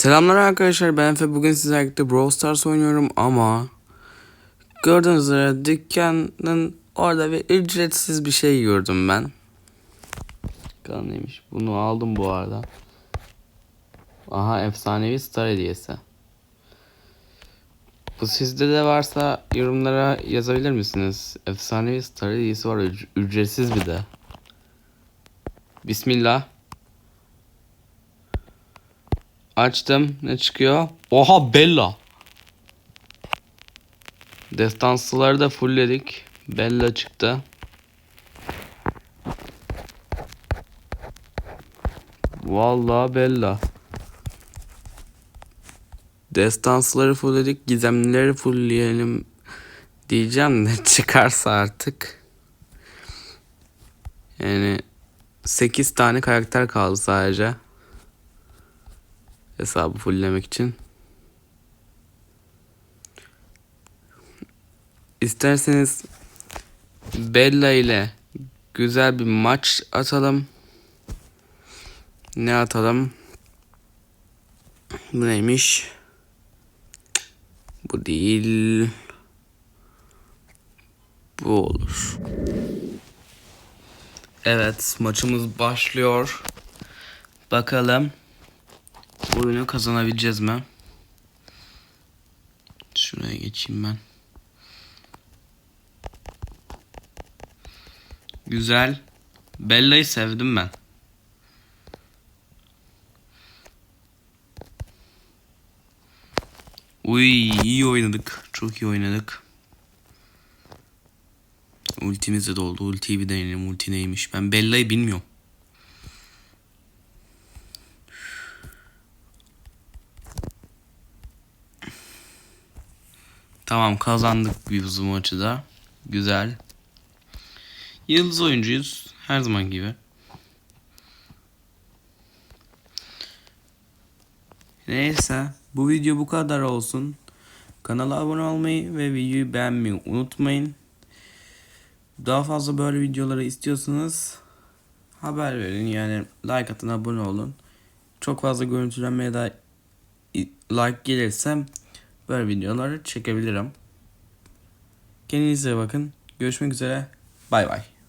Selamlar arkadaşlar ben Efe bugün sizlerle birlikte Brawl Stars oynuyorum ama gördüğünüz üzere dükkanın orada bir ücretsiz bir şey gördüm ben. Bakalım neymiş bunu aldım bu arada. Aha efsanevi star hediyesi. Bu sizde de varsa yorumlara yazabilir misiniz? Efsanevi star hediyesi var üc- ücretsiz bir de. Bismillah. Açtım. Ne çıkıyor? Oha Bella. Destansıları da fullledik. Bella çıktı. Vallahi Bella. Destansıları fullledik. Gizemlileri fullleyelim diyeceğim de çıkarsa artık. Yani 8 tane karakter kaldı sadece hesabı fulllemek için. İsterseniz Bella ile güzel bir maç atalım. Ne atalım? Bu neymiş? Bu değil. Bu olur. Evet, maçımız başlıyor. Bakalım oyunu kazanabileceğiz mi? Şuraya geçeyim ben. Güzel. Bella'yı sevdim ben. Uy iyi oynadık. Çok iyi oynadık. Ultimiz de doldu. Ultiyi bir deneyelim. Ulti neymiş? Ben Bella'yı bilmiyorum. Tamam kazandık biz bu maçı da. Güzel. Yıldız oyuncuyuz. Her zaman gibi. Neyse. Bu video bu kadar olsun. Kanala abone olmayı ve videoyu beğenmeyi unutmayın. Daha fazla böyle videoları istiyorsanız haber verin. Yani like atın abone olun. Çok fazla görüntülenmeye da like gelirse böyle videoları çekebilirim. Kendinize bakın. Görüşmek üzere. Bay bay.